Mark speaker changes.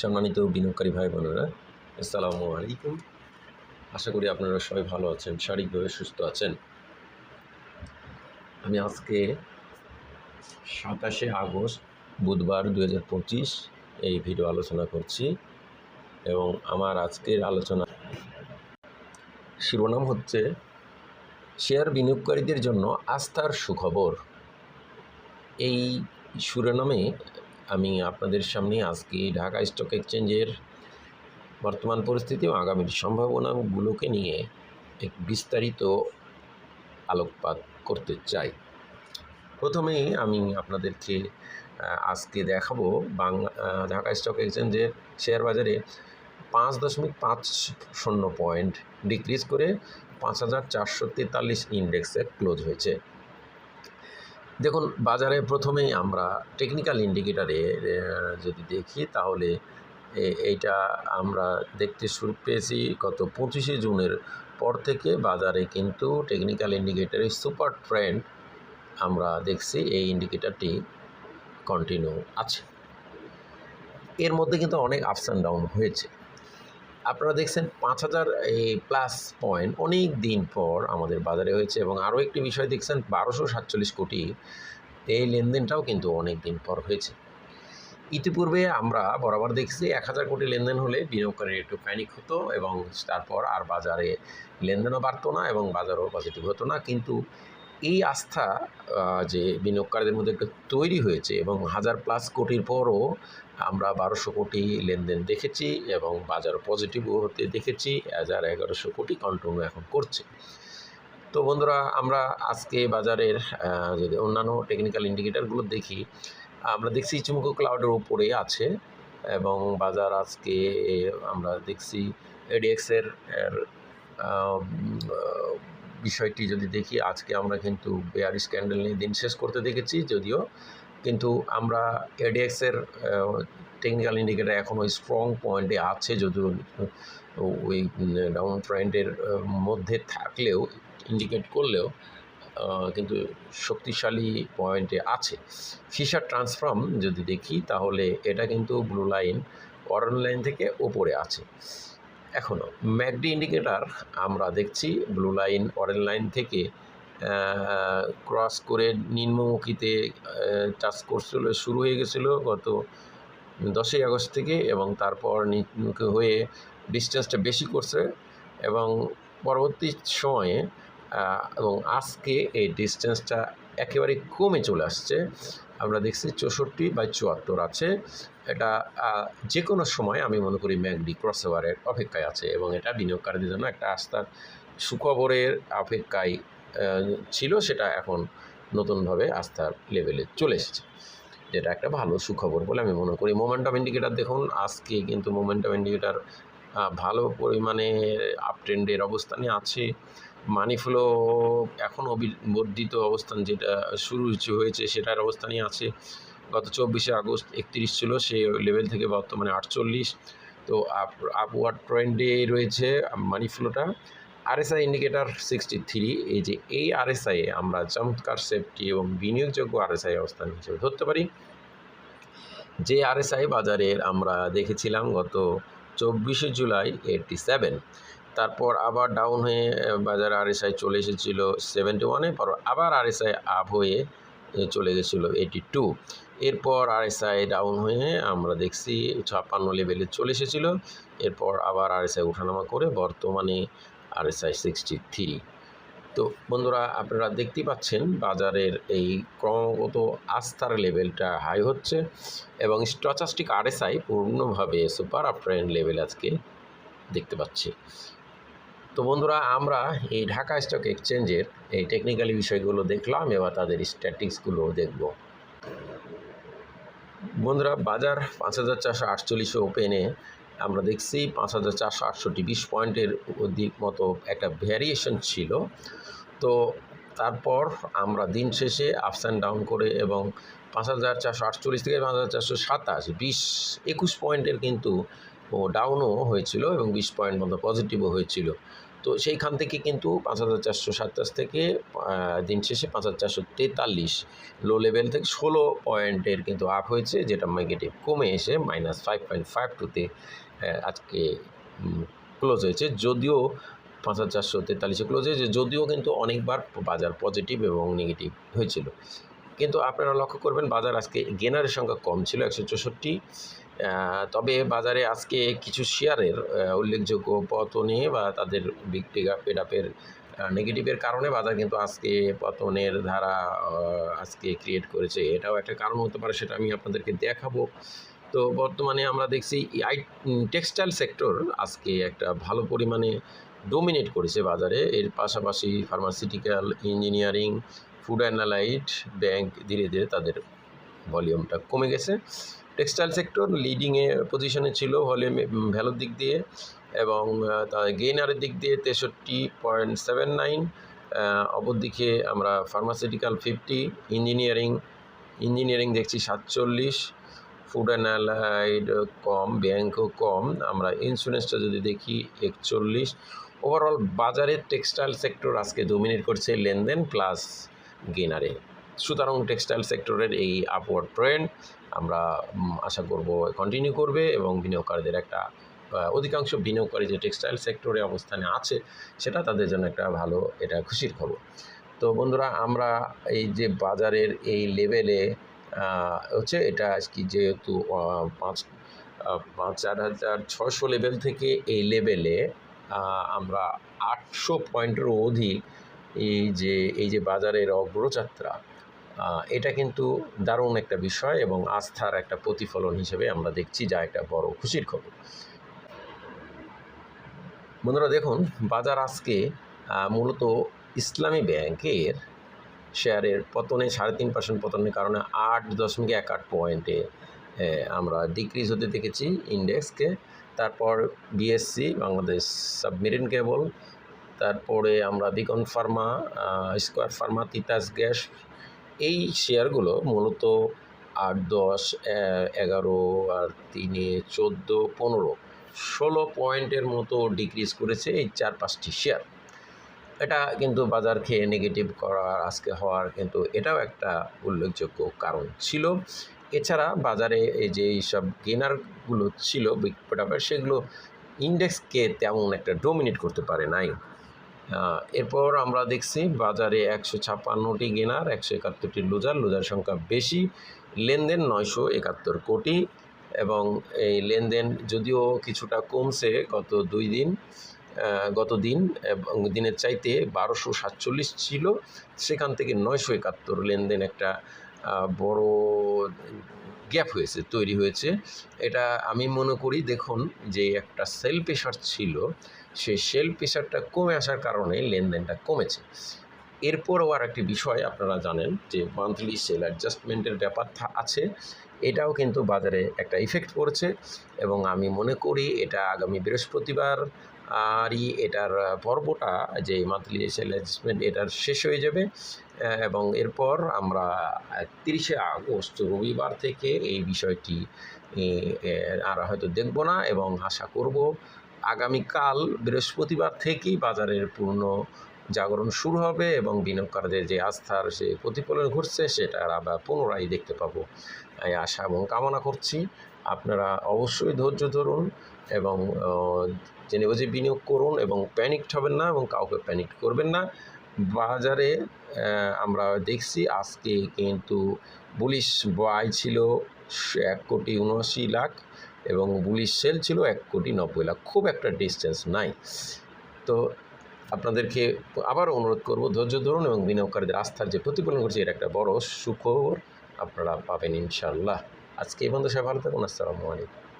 Speaker 1: সম্মানিত বিনিয়োগকারী ভাই বোনেরা, আসসালামু আলাইকুম। আশা করি আপনারা সবাই ভালো আছেন, শারীরিকভাবে সুস্থ আছেন। আমি আজকে সাতাশে আগস্ট, বুধবার দু হাজার পঁচিশ এই ভিডিও আলোচনা করছি এবং আমার আজকের আলোচনা শিরোনাম হচ্ছে, শেয়ার বিনিয়োগকারীদের জন্য আস্থার সুখবর। এই শিরোনামে আমি আপনাদের সামনে আজকে ঢাকা স্টক এক্সচেঞ্জের বর্তমান পরিস্থিতি ও আগামীর সম্ভাবনাগুলোকে নিয়ে এক বিস্তারিত আলোকপাত করতে চাই। প্রথমেই আমি আপনাদেরকে আজকে দেখাবো বাংলা ঢাকা স্টক এক্সচেঞ্জের শেয়ার বাজারে পাঁচ দশমিক পাঁচ শূন্য পয়েন্ট ডিক্রিজ করে পাঁচ হাজার চারশো তেতাল্লিশ ইন্ডেক্সে ক্লোজ হয়েছে। দেখুন, বাজারে প্রথমেই আমরা টেকনিক্যাল ইন্ডিকেটারে যদি দেখি তাহলে এইটা আমরা দেখতে শুরু পেয়েছি গত পঁচিশে জুনের পর থেকে বাজারে কিন্তু টেকনিক্যাল ইন্ডিকেটারে সুপার ট্রেন্ড আমরা দেখছি, এই ইন্ডিকেটারটি কন্টিনিউ আছে। এর মধ্যে কিন্তু অনেক আপস অ্যান্ড ডাউন হয়েছে। আপনারা দেখছেন পাঁচ হাজার, এই প্লাস পয়েন্ট অনেক দিন পর আমাদের বাজারে হয়েছে এবং আরও একটি বিষয় দেখছেন, বারোশো সাতচল্লিশ কোটি এই লেনদেনটাও কিন্তু অনেক দিন পর হয়েছে। ইতিপূর্বে আমরা বরাবর দেখছি এক হাজার কোটি লেনদেন হলে বিনিয়োগকারীর একটু প্যানিক হতো এবং তারপর আর বাজারে লেনদেনও বাড়তো না এবং বাজারও পজিটিভ হতো না। কিন্তু এই আস্থা যে বিনিয়োগকারীদের মধ্যে তৈরি হয়েছে এবং হাজার প্লাস কোটির পরও আমরা বারোশো কোটি লেনদেন দেখেছি এবং বাজার পজিটিভও হতে দেখেছি হাজার এগারোশো কোটি কন্টিনিউ এখন করছে। তো বন্ধুরা, আমরা আজকে বাজারের যদি অন্যান্য টেকনিক্যাল ইন্ডিকেটারগুলো দেখি, আমরা দেখছি চুমকো ক্লাউডের উপরে আছে এবং বাজার আজকে, আমরা দেখছি এডিএক্সের বিষয়টি যদি দেখি, আজকে আমরা কিন্তু বেয়ার স্ক্যান্ডেল নিয়ে দিন শেষ করতে দেখেছি, যদিও কিন্তু আমরা এডিএক্সের টেকনিক্যাল ইন্ডিকেটার এখনও স্ট্রং পয়েন্টে আছে, যদিও ওই ডাউন ট্রেন্ডের মধ্যে থাকলেও ইন্ডিকেট করলেও কিন্তু শক্তিশালী পয়েন্টে আছে। ফিশার ট্রান্সফর্ম যদি দেখি, তাহলে এটা কিন্তু ব্লু লাইন অরেঞ্জ লাইন থেকে ওপরে আছে। এখনও ম্যাকডি ইন্ডিকেটার আমরা দেখছি ব্লু লাইন, অরেঞ্জ লাইন থেকে ক্রস করে নিম্নমুখীতে টাচ করছিল শুরু হয়ে গেছিল গত দশই আগস্ট থেকে এবং তারপর নিম্নমুখী হয়ে ডিস্টেন্সটা বেশি করছে এবং পরবর্তী সময়ে এবং আজকে এই ডিস্টেন্সটা একেবারে কমে চলে আসছে। আমরা দেখছি চৌষট্টি বাই চুয়াত্তর আছে। এটা যে কোনো সময় আমি মনে করি ম্যাকডি ক্রসওভারের অপেক্ষায় আছে এবং এটা বিনিয়োগকারীদের জন্য একটা আস্থার সুখবরের অপেক্ষায় ছিল, সেটা এখন নতুনভাবে আস্থার লেভেলে চলে এসেছে। যেটা একটা ভালো সুখবর বলে আমি মনে করি। মোমেন্টাম ইন্ডিকেটার দেখুন, আজকে কিন্তু মোমেন্টাম ইন্ডিকেটার ভালো পরিমাণে আপ ট্রেন্ডের অবস্থানে আছে। মানি ফ্লো এখন বর্ধিত অবস্থান যেটা শুরু হয়েছে সেটার অবস্থানই আছে। গত চব্বিশে আগস্ট একত্রিশ ছিল, সেই লেভেল থেকে বর্তমানে আটচল্লিশ। তো আপ আপওয়ার্ড ট্রেন্ডে রয়েছে মানি ফ্লোটা আরএসআই ইন্ডিকেটার সিক্সটি থ্রি এই যে এই আরএসআই আমরা চমৎকার সেফটি এবং বিনিয়োগযোগ্য আরএসআই অবস্থান হিসেবে ধরতে পারি। যে আরএসআই বাজারের আমরা দেখেছিলাম গত চব্বিশে জুলাই এইটটি সেভেন তারপর আবার ডাউন হয়ে বাজার আরএসআই চলে এসেছিল সেভেন্টি ওয়ানে পর আবার আরএসআই আপ হয়ে চলে গেছিল এইটি টু এরপর আরএসআই ডাউন হয়ে আমরা দেখছি ছাপ্পান্ন লেভেলে চলে এসেছিল। এরপর আবার আরএসআই ওঠানামা করে বর্তমানে আরএসআই সিক্সটি থ্রি তো বন্ধুরা, আপনারা দেখতেই পাচ্ছেন বাজারের এই ক্রমাগত আস্থার লেভেলটা হাই হচ্ছে এবং স্টচাস্টিক আরএসআই পূর্ণভাবে সুপার আপ ট্রেন্ড লেভেল আজকে দেখতে পাচ্ছি। তো বন্ধুরা, আমরা এই ঢাকা স্টক এক্সচেঞ্জের এই টেকনিক্যালি বিষয়গুলো দেখলাম, এবার তাদের স্ট্যাটিক্সগুলো দেখব। বন্ধুরা, বাজার পাঁচ হাজার চারশো আটচল্লিশে ওপেনে আমরা দেখছি পাঁচ হাজার চারশো আটষট্টি, বিশ পয়েন্টের দিক মতো একটা ভ্যারিয়েশন ছিল। তো তারপর আমরা দিন শেষে আপস অ্যান্ড ডাউন করে এবং পাঁচ হাজার চারশো আটচল্লিশ থেকে পাঁচ হাজার চারশো সাতাশ, বিশ, একুশ পয়েন্টের কিন্তু ও ডাউনও হয়েছিল এবং বিশ পয়েন্ট মতো পজিটিভও হয়েছিল। তো সেইখান থেকে কিন্তু পাঁচ হাজার চারশো সাতাশ থেকে দিন শেষে পাঁচ হাজার চারশো তেতাল্লিশ লো লেভেল থেকে ষোলো পয়েন্টের কিন্তু আপ হয়েছে, যেটা নেগেটিভ কমে এসে মাইনাস ফাইভ পয়েন্ট ফাইভ টুতে আজকে ক্লোজ হয়েছে। যদিও পাঁচ হাজার চারশো তেতাল্লিশে ক্লোজ হয়েছে, যদিও কিন্তু অনেকবার বাজার পজিটিভ এবং নেগেটিভ হয়েছিল। কিন্তু আপনারা লক্ষ্য করবেন, বাজার আজকে গেনারের সংখ্যা কম ছিল, একশো চৌষট্টি তবে বাজারে আজকে কিছু শেয়ারের উল্লেখযোগ্য পতনে বা তাদের বিক্রি পেডাপের নেগেটিভের কারণে বাজার কিন্তু আজকে পতনের ধারা আজকে ক্রিয়েট করেছে। এটাও একটা কারণ হতে পারে, সেটা আমি আপনাদেরকে দেখাবো। তো বর্তমানে আমরা দেখছি আই টেক্সটাইল সেক্টর আজকে একটা ভালো পরিমাণে ডোমিনেট করেছে বাজারে। এর পাশাপাশি ফার্মাসিউটিক্যাল ইঞ্জিনিয়ারিং ফুড অ্যানালাইট ব্যাংক ধীরে ধীরে তাদের ভলিউমটা কমে গেছে। টেক্সটাইল সেক্টর লিডিংয়ে পজিশনে ছিল ভলিউম ভ্যালুর দিক দিয়ে এবং গেইনারের দিক দিয়ে তেষট্টি পয়েন্ট সেভেন নাইন অপরদিকে আমরা ফার্মাসিউটিক্যাল ফিফটি ইঞ্জিনিয়ারিং ইঞ্জিনিয়ারিং দেখছি সাতচল্লিশ ফুড অ্যানালাইড কম ব্যাংকও কম, আমরা ইন্স্যুরেন্সটা যদি দেখি একচল্লিশ ওভারঅল বাজারে টেক্সটাইল সেক্টর আজকে ডোমিনেট করছে লেনদেন প্লাস গেনারে সুতরাং টেক্সটাইল সেক্টরের এই আপওয়ার্ড ট্রেন্ড আমরা আশা করব কন্টিনিউ করবে এবং বিনিয়োগকারীদের একটা অধিকাংশ বিনিয়োগকারী যে টেক্সটাইল সেক্টরে অবস্থানে আছে, সেটা তাদের জন্য একটা ভালো, এটা খুশির খবর। তো বন্ধুরা, আমরা এই যে বাজারের এই লেভেলে হচ্ছে এটা কি যেহেতু পাঁচ পাঁচ চার হাজার ছশো লেভেল থেকে এই লেভেলে আমরা আটশো পয়েন্টেরও অধিক এই যে এই যে বাজারের অগ্রযাত্রা এটা কিন্তু দারুণ একটা বিষয় এবং আস্থার একটা প্রতিফলন হিসেবে আমরা দেখছি, যা একটা বড় খুশির খবর। বন্ধুরা, দেখুন, বাজার আজকে মূলত ইসলামী ব্যাংকের শেয়ারের পতনে, সাড়ে তিন পার্সেন্ট পতনের কারণে আট দশমিক এক আট পয়েন্টে আমরা ডিক্রিজ হতে দেখেছি ইন্ডেক্সকে তারপর বিএসসি বাংলাদেশ সাবমেরিন কেবল তারপরে আমরা Beacon pharma Square pharma Titas gas এই শেয়ারগুলো মূলত আট, দশ এগারো আর তিনে, চোদ্দ, পনেরো, ষোলো পয়েন্টের মতো ডিক্রিজ করেছে এই চার, পাঁচটি শেয়ার। এটা কিন্তু বাজার খেয়ে নেগেটিভ করার আজকে হওয়ার কিন্তু এটাও একটা উল্লেখযোগ্য কারণ ছিল। এছাড়া বাজারে এই যে এইসব গেনারগুলো ছিল, বিগ সেগুলো ইন্ডেক্সকে তেমন একটা ডোমিনেট করতে পারে নাই। এরপর আমরা দেখছি বাজারে একশো ছাপ্পান্নটি গেনার একশো একাত্তরটি লুজার। লুজার সংখ্যা বেশি, লেনদেন নয়শো একাত্তর কোটি এবং এই লেনদেন যদিও কিছুটা কমছে গত দুই দিন গত দিন এবং দিনের চাইতে বারোশো সাতচল্লিশ ছিল। সেখান থেকে নয়শো একাত্তর লেনদেন একটা বড় গ্যাপ হয়েছে, তৈরি হয়েছে। এটা আমি মনে করি, দেখুন, যে একটা সেল প্রেশার ছিল সেই সেল প্রেশারটা কমে আসার কারণে লেনদেনটা কমেছে। এরপরও আর একটি বিষয় আপনারা জানেন যে মান্থলি সেল অ্যাডজাস্টমেন্টের ব্যাপার আছে। এটাও কিন্তু বাজারে একটা ইফেক্ট পড়েছে এবং আমি মনে করি এটা আগামী বৃহস্পতিবার, আরই এটার পর্বটা যে মান্থলি সেল অ্যাডজাস্টমেন্ট এটার শেষ হয়ে যাবে এবং এরপর আমরা তিরিশে আগস্ট রবিবার থেকে এই বিষয়টি আর হয়তো দেখব না এবং আশা করব আগামীকাল বৃহস্পতিবার থেকেই বাজারের পূর্ণ জাগরণ শুরু হবে এবং বিনিয়োগকারীদের যে আস্থার সে প্রতিফলন ঘটছে সেটা আবার পুনরায় দেখতে পাবো। এই আশা এবং কামনা করছি। আপনারা অবশ্যই ধৈর্য ধরুন এবং জেনে বুঝে বিনিয়োগ করুন এবং প্যানিকড হবেন না এবং কাউকে প্যানিক করবেন না। বাজারে আমরা দেখছি আজকে কিন্তু বুলিশ বাই ছিল। এক কোটি উনআশি লাখ এবং বুলিশ সেল ছিল এক কোটি নব্বই লাখ। খুব একটা ডিস্টেন্স নাই। তো আপনাদেরকে আবার অনুরোধ করব, ধৈর্য ধরুন এবং বিনিয়োগকারীদের আস্থার যে প্রতিফলন করছে এটা একটা বড় সুখবর আপনারা পাবেন ইনশাল্লাহ আজকে এই বন্ধু সবাই ভালো থাকুন, আসসালামু আলাইকুম।